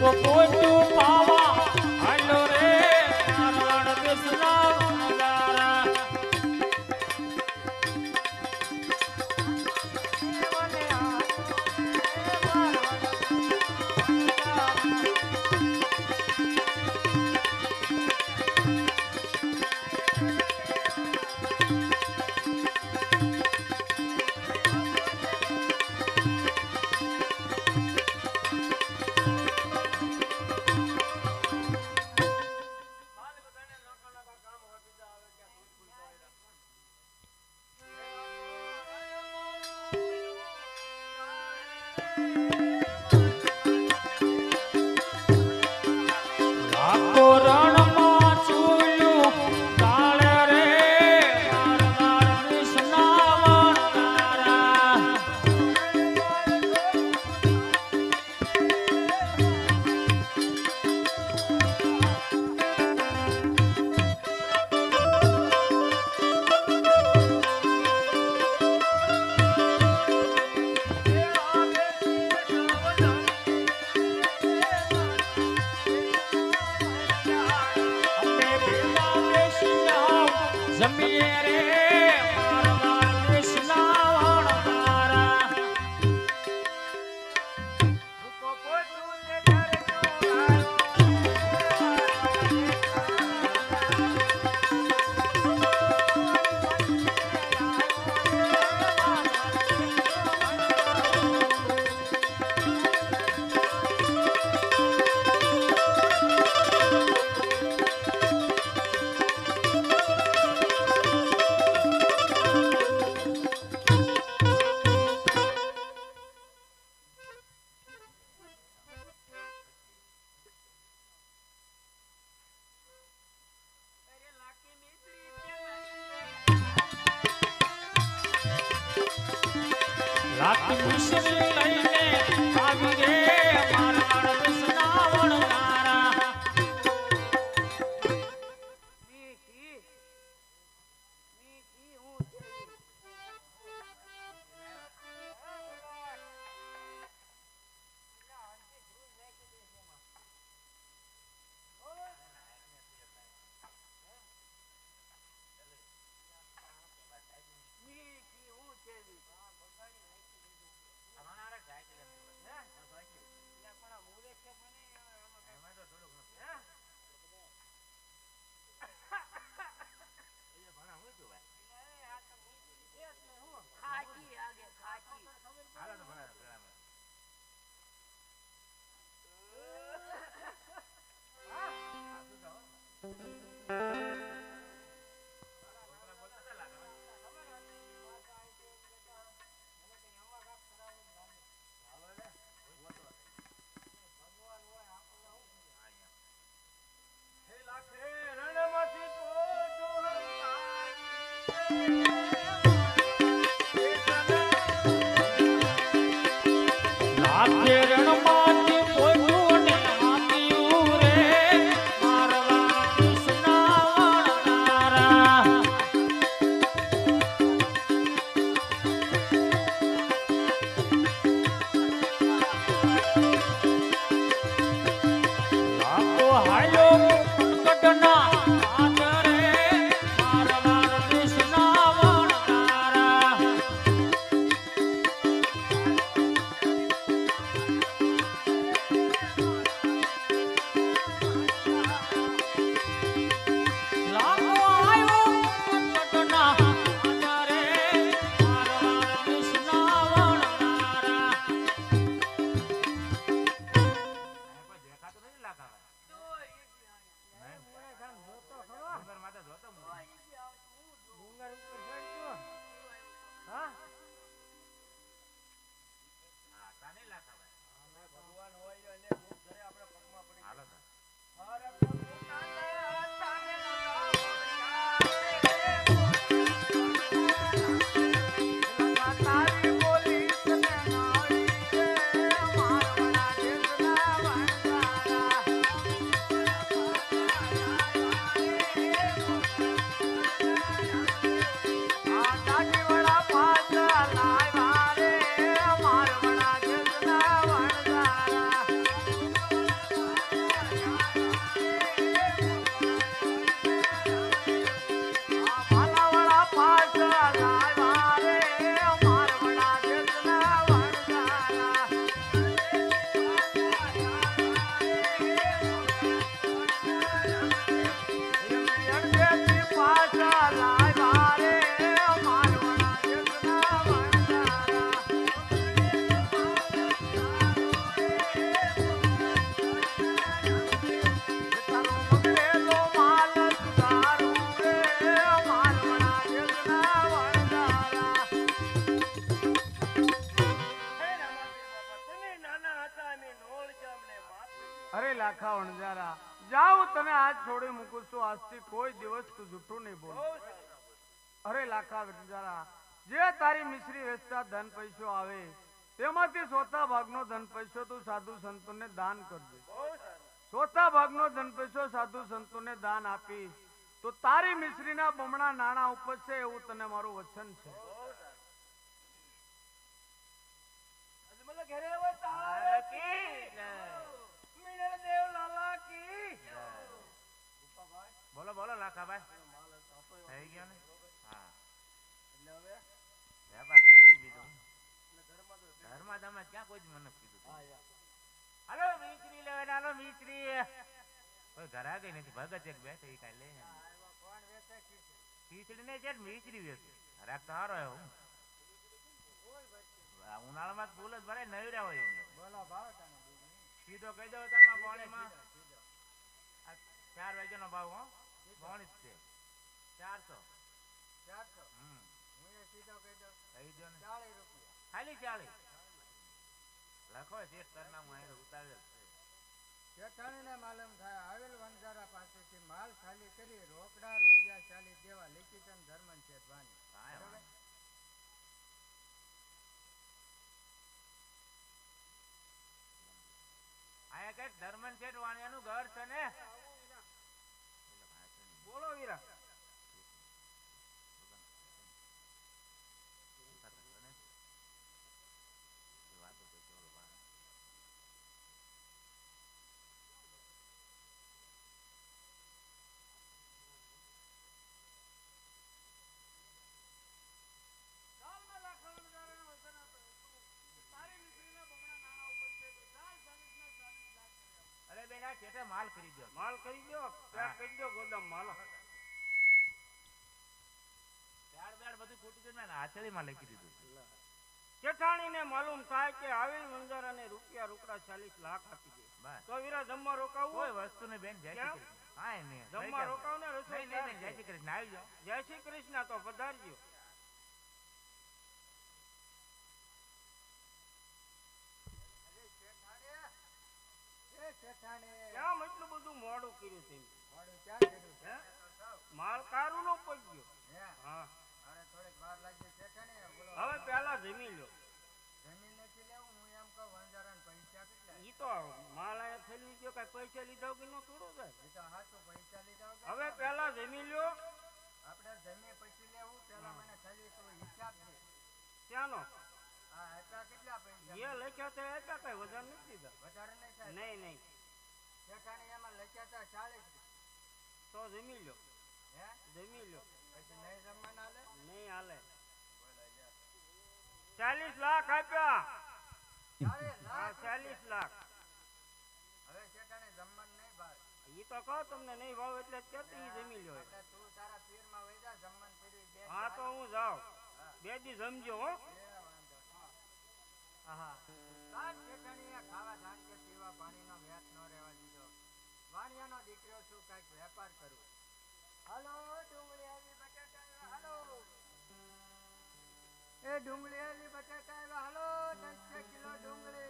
whoa આજથી કોઈ દિવસ તું જૂઠું નહીં બોલ. અરે લાખા બિચારા જે તારી મિશ્રી વેચતા ધન પૈસો આવે, તેમાંથી ચોથા ભાગનો ધન પૈસો તું સાધુ સંતોને દાન કરજે. ચોથા ભાગનો ધન પૈસો સાધુ સંતોને દાન આપીશ. તો તારી મિશ્રીના બમણા નાણાં ઉપજશે એવું તને મારું વચન છે બોલો બોલો લાખાભાઈ થઈ ગયો ને હા વેપાર કરી લીધો ઘરમાં તમે ક્યાં કોઈ જ મને નથી કીધું હાલો મીચરી લેવા હાલો મીચરી કોઈ નથી ભગત એક બેઠે એ કાંઈ લે ખીચડી ને છે મીચડી વેચે. રાખ તો હારો આવ્યો ઉનાળામાં ફૂલ જ ભરાય નવર્યા હોય એમને. સીધો કહી દો તારમાં પાણીમાં ચાર વાગ્યાનો ભાવ, હો. પોણી જ છે. ચારસો. હમ. કહી દો ને. ખાલી ચાલીસ લખો શેઠ સરનામું અહીં ઉતારેલ છે. જેઠાણીને માલમ થાય. આવેલ વનજારા પાસેથી માલ ખાલી કરી રોકડા રૂપિયા ચાલી દેવા લિખિતન ધર્મન છે ધ્વાની. ધર્મન શેઠ વાણિયાનું ઘર છે ને? બોલો વીરા. અરે માલ કરી દો માલ કરી દો પેક કરી દો ગોદામ માલ. ત્યાર બેડ બધું ખૂટી ગયું ને હાથેળીમાં લખી દીધું. જેઠાણીને માલુમ થાય કે આવી વંજારાને રૂપિયા રોકડા ચાલીસ લાખ આપી દે. તો વીરા જમવા રોકાવું? કોઈ વસ્તુ ને બેન જય શ્રી કૃષ્ણ. જમવા રોકાવ ને રસોઈ જય શ્રી કૃષ્ણ. આવી જાઓ. જય શ્રી કૃષ્ણ તો પધારજો. એટલું મોડું કર્યું છે? હે કારું નો પગ્યો હવે પેલા જમી લો ઈ તો માલ અહીંયા થેલી ગયો કઈ પૈસા લીધા નો થોડો તો હવે પેલા જમી લ્યો. આપણે જમીએ પછી લેવું પેલા મને ખાલી તો હિસાબ દે ત્યાંનો હા હતા કેટલા પૈસા? લખ્યા છે એટલા કઈ વધારે નથી દીધા. વધારે નહીં નહીં નહીં. જેઠાણી એમાં લખ્યા હતા ચાલીસ તો જમી લો હે? જમી લો પછી નહીં જમવાના હાલે નહીં હાલે. ચાલીસ લાખ આપ્યા. ચાલીસ લાખ. હવે જેઠાણી જમવાનું નહીં ભાવે. ઈ તો કહો તમને નહીં ભાવ એટલે જ કહેતી ઈ જમી લ્યો તું તારા પીરમાં વઈ જા જમવાનું પીડ્યું હા તો હું જાઉં. બે દી જમજો હો. નહીં. હા. સાત ખાવા ધાન કે પીવા પાણીનો વ્યાજ ન દીધો વાણિયાનો દીકરો છું, કાંઈક વેપાર કરું. હલો ડુંગળી આવી બટાટા હલો. એ ડુંગળી આવી બટાટા હલો દસ કિલો ડુંગળી.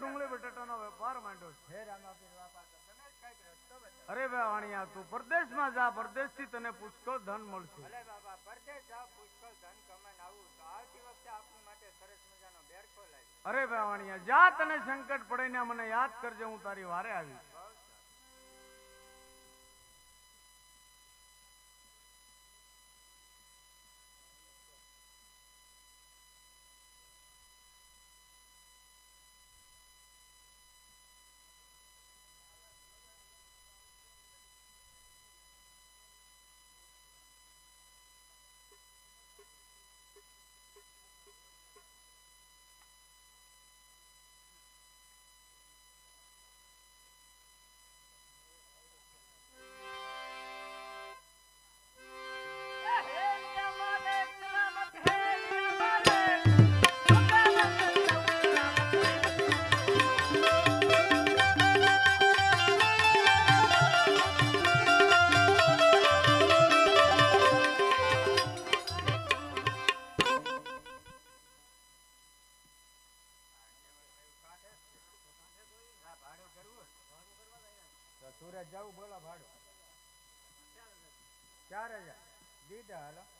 ડુંગળી બટાટાનો વેપાર માંડ્યો છે. અરે બે વાણિયા તો જ પરદેશમાં જા પરદેશથી તને પુષ્કળ ધન મળશે. અરે બાબા પરદેશ જાવ પુષ્કળ ધન કમાઈને આવું તો આવતી વખતે આપની માટે સરસ મજાનો બેરખો લાવી અરે વાવાણિયા જા તને સંકટ પડે ને મને યાદ કરજે હું તારી વારે આવી સુરત જવું બોલો ભાડું. ચાર હજાર. દીધા હાલો.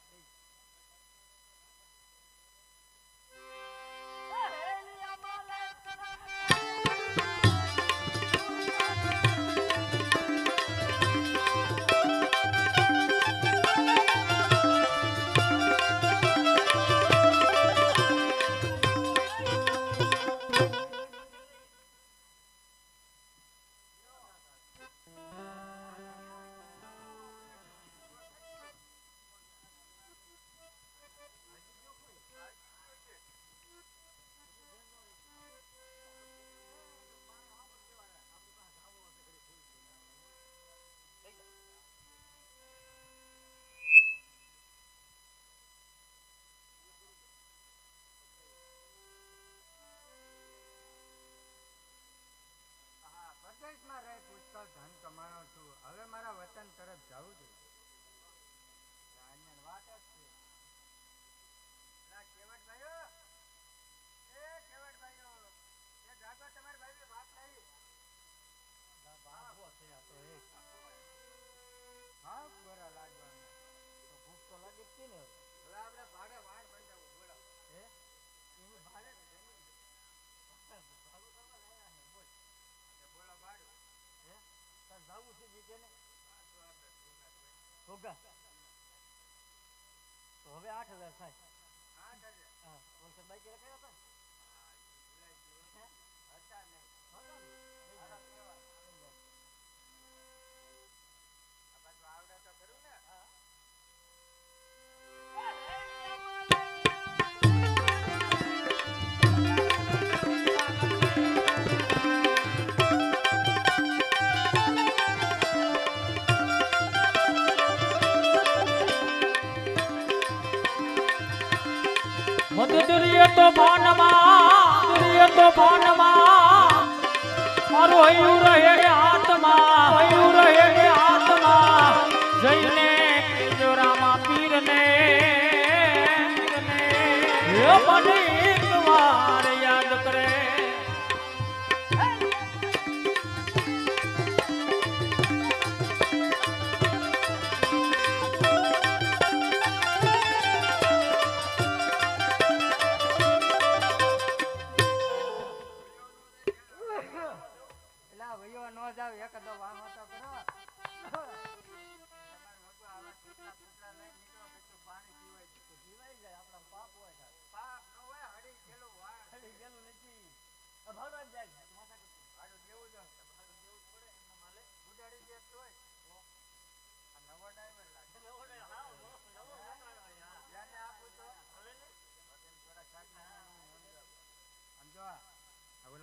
હવે. આપણે ભાડે વાડ બંધાવવું, બોલો. એનું ભાડે તો બોલો. ભાડું. હવે આઠ હજાર થાય. આઠ હજાર. હા વલસાડ બાઈક રખાયા હતા મને એક વાર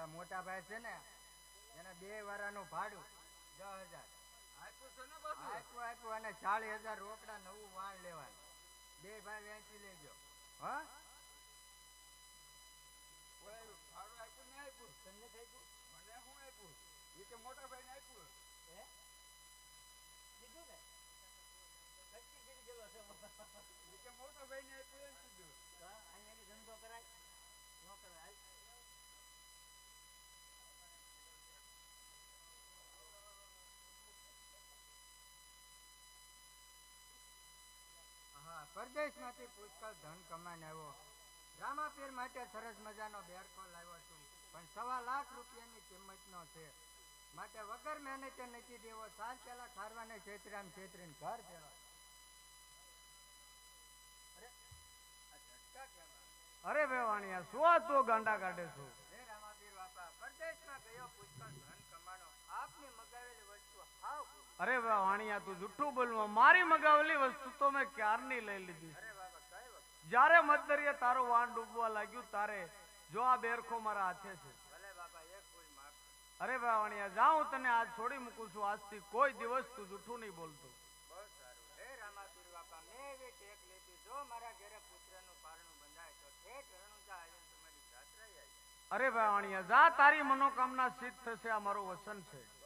ઓલા મોટા ભાઈ છે ને એને બે વારાનું ભાડું દસ હજાર. આપ્યું આપ્યું અને ચાલીસ હજાર રોકડા નવું વાળ લેવાનું. બે ભાઈ વેચી લેજો. હા? ભાડું આપ્યું ને આપ્યું? તમને આપ્યું મને શું આપ્યું? એ કે મોટા ભાઈ ને આપ્યું હે કીધું ને નક્કી કરી ગયેલો છે એ કે મોટા ભાઈ ને આપ્યું એમ કીધું અહીંયાથી ધંધો કરાય ન કરાય હા પરદેશમાંથી પુષ્કળ ધન કમાઈને આવ્યો. રામાપીર માટે સરસ મજાનો બેરકો લાવ્યો છું. પણ સવા લાખ રૂપિયાની કિંમતનો છે. માટે વગર મહેનતે નથી દેવો સાલ પેલા ખારવાને છેતરામ છેતરીને ઘર ફેરવા. અરે વેવાણિયા શું તું ગાંડા કાઢે છું? હે રામાપીર બાપા પરદેશમાં ગયો પુષ્કળ ધન કમાનો આપની મગાવેલી. અરે વાણિયા તું જુઠ્ઠું બોલવા. મારી મગાવેલી વસ્તુ તો મેં ક્યારની લઈ લીધી? જ્યારે મધદરિયે તારું વાણ ડૂબવા લાગ્યું તારે જો આ બેરખો મારા હાથે છે. અરે વેવાણિયા જા હું તને આજ છોડી મૂકું છું. આજથી કોઈ દિવસ તું જુઠ્ઠું નહીં બોલતો. અરે વેવાણિયા જા તારી મનોકામના સિદ્ધ થશે આ મારું વચન છે.